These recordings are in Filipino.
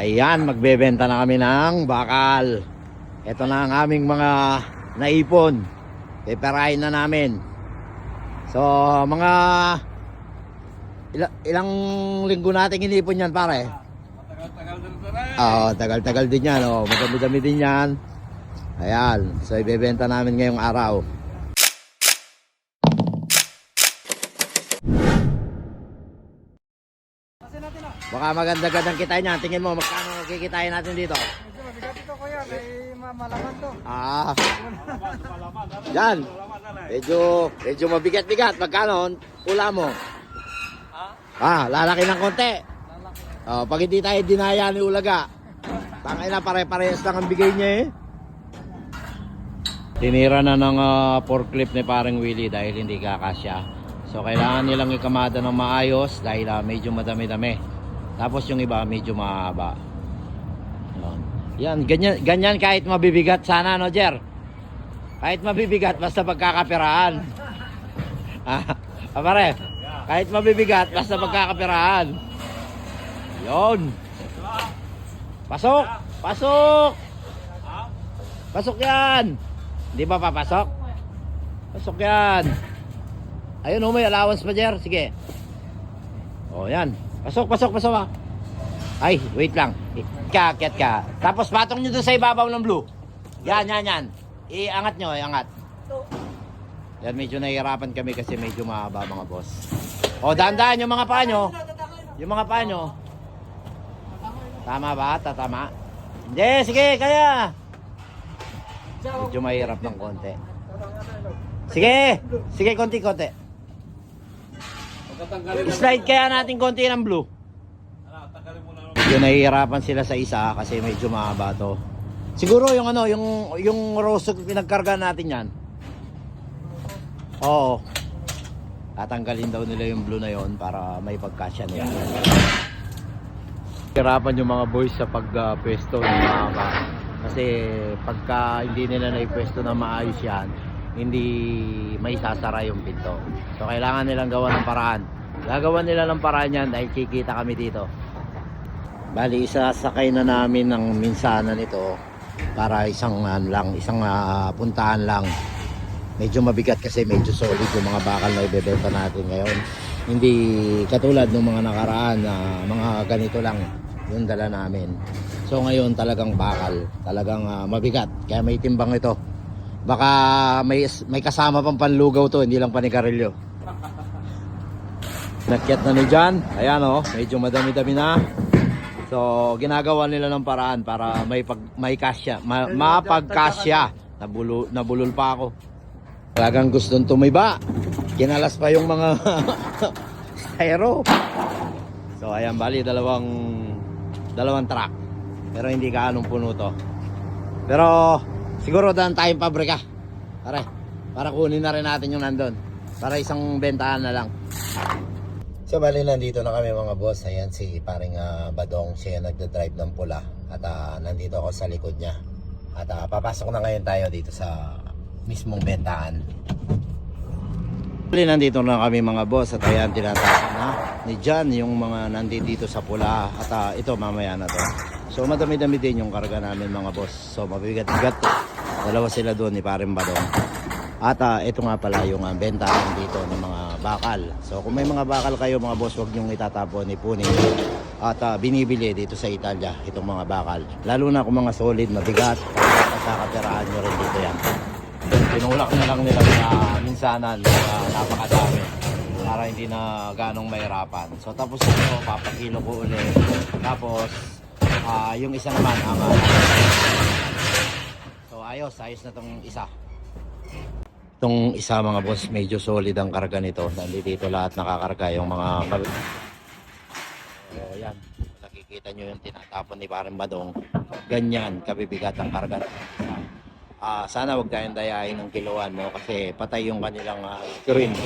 Ayan, magbebenta na kami ng bakal. Ito na ang aming mga naipon. Peperahin na namin. So, mga ila- ilang linggo natin inipon yan, pare. Tagal-tagal din na. Oo, tagal-tagal din yan. Oh. Madami-dami din yan. Ayan, so ibebenta namin ngayong araw. Baka maganda-gandang kita niyan. Tingin mo, magkano kikitain natin dito? Mabigat ito kuya, may ma- malaman to. Ah, yan. Medyo, medyo mabigat-bigat. Magkano? Ula mo? Ha? Ah, lalaki ng konti. Lalaki. Oh, pag hindi tayo dinaya ni Ulaga, tangay na pare-parehas lang ang bigay niya eh. Tinira na ng uh, forklift ni parang Willie dahil hindi kakasya. So kailangan nilang ikamada ng maayos dahil ah, medyo madami-dami. Tapos yung iba medyo mahaba. Yan. Yan, ganyan, ganyan kahit mabibigat sana no, Jer? Kahit mabibigat basta pagkakapiraan. ah, ah, pare, kahit mabibigat basta pagkakapiraan. Yon. Pasok! Pasok! Pasok yan! Hindi ba papasok? Pasok yan! Ayun oh, may allowance pa, Jer. Sige. Oh, yan. Pasok, pasok, pasok ah. Ay, wait lang. Ka, kiat ka. Tapos patong nyo doon sa ibabaw ng blue. Yan, yan, yan. Iangat nyo, iangat. Yan, medyo nahihirapan kami kasi medyo mahaba mga boss. O, dahan-dahan yung mga paa nyo. Yung mga paa nyo. Tama ba? Tatama? Hindi, sige, kaya. Medyo mahirap ng konti. Sige, sige, konti-konti. Slide kaya natin konti ng blue. Medyo nahihirapan sila sa isa kasi medyo mahaba to. Siguro yung ano, yung yung rosog pinagkarga natin yan. Oo. Tatanggalin daw nila yung blue na yon para may pagkasya nila. Hirapan yung mga boys sa pagpwesto ng mga ka. Kasi pagka hindi nila naipwesto na maayos yan, hindi may sasara yung pinto. So kailangan nilang gawa ng paraan. Gagawa nila ng paraan yan dahil kikita kami dito. Bali, isasakay na namin ng minsanan ito para isang ano lang, isang ah, puntahan lang. Medyo mabigat kasi medyo solid yung mga bakal na ibebenta natin ngayon. Hindi katulad ng mga nakaraan na mga ganito lang yung dala namin. So ngayon talagang bakal, talagang ah, mabigat. Kaya may timbang ito. Baka may may kasama pang panlugaw to, hindi lang panigarilyo. Nakyat na ni John. Ayan oh, medyo madami-dami na. So, ginagawa nila ng paraan para may pag may kasya, ma, mapagkasya. Nabulol nabulol pa ako. Talagang gustong tumiba. Kinalas pa yung mga styro. So, ayan bali dalawang dalawang truck. Pero hindi kaanong puno to. Pero siguro daan tayong pabrika. Pare, para kunin na rin natin yung nandun. Para isang bentahan na lang. So bali nandito na kami mga boss. Ayan si paring ah, Badong. Siya nagda-drive ng pula. At ah, nandito ako sa likod niya. At ah, papasok na ngayon tayo dito sa mismong bentahan. Bali nandito na kami mga boss. At ayan tinatapon na ni John yung mga nandito dito sa pula. At ah, ito mamaya na to. So madami-dami din yung karga namin mga boss. So mabigat-bigat. Dalawa sila doon ni paring Badong. At ah, ito nga pala yung uh, bentahan dito ng mga bakal. So kung may mga bakal kayo mga boss, huwag niyong itatapon, ipunin. At ah, binibili dito sa Italia itong mga bakal. Lalo na kung mga solid, mabigat, at kakatirahan nyo rin dito yan. Pinulak na lang nila na minsanan na napakadami para hindi na ganong mahirapan. So tapos ito, papakilo ko ulit. Tapos ah, yung isa naman ah, So ayos, ayos na tong isa. Itong isa mga boss, medyo solid ang karga nito. Nandito dito lahat nakakarga yung mga So yan, nakikita nyo yung tinatapon ni Parang Badong. Ganyan, kabibigat ang karga. Ah, sana wag tayong dayain ng kiloan no kasi patay yung kanilang ah, screen.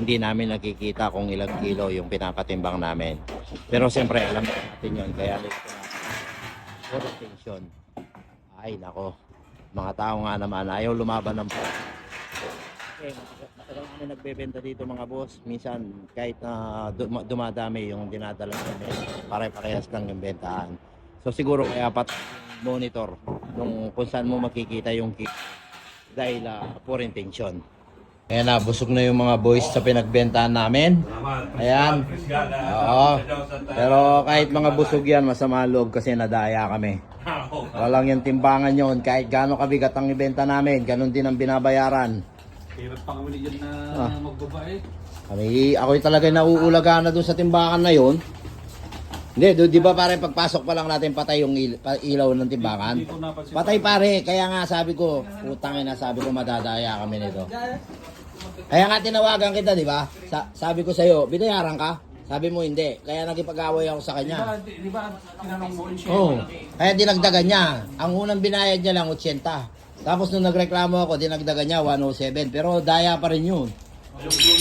Hindi namin nakikita kung ilang kilo yung pinapatimbang namin. Pero siyempre alam natin yun kaya. Puro tension. Ay nako. Mga tao nga naman ayaw lumaban ng eh, matagal kami nagbebenta dito mga boss. Minsan kahit na dum- dumadami yung dinadala namin, pare-parehas lang yung bentahan. So siguro kaya pat monitor nung kung saan mo makikita yung key dahil uh, poor intention. Ayan na, busog na yung mga boys sa pinagbentahan namin. Ayan. Oo. Pero kahit mga busog yan, masama loob kasi nadaya kami. Walang yung timbangan yon kahit gaano kabigat ang ibenta namin, ganun din ang binabayaran. Hirap pa kami dyan na Ah. magbabae. Kami, ako talaga nauulaga na doon sa timbangan na yon. Hindi, do, di ba pare pagpasok pa lang natin patay yung il- pa- ilaw ng timbangan? Hindi ko napansin. Patay pare, kaya nga sabi ko, putang ina, sabi ko madadaya kami nito. Kaya nga tinawagan kita, di ba? Sa- sabi ko sa'yo, binayaran ka? Sabi mo hindi, kaya nagipag-away ako sa Di ba, kanya. di, di ba tinanong mo rin siya? Oo, kaya dinagdagan niya. Ang unang binayad niya lang, 80. Tapos nung nagreklamo ako, dinagdagan niya 107. Pero daya pa rin yun. Yung blue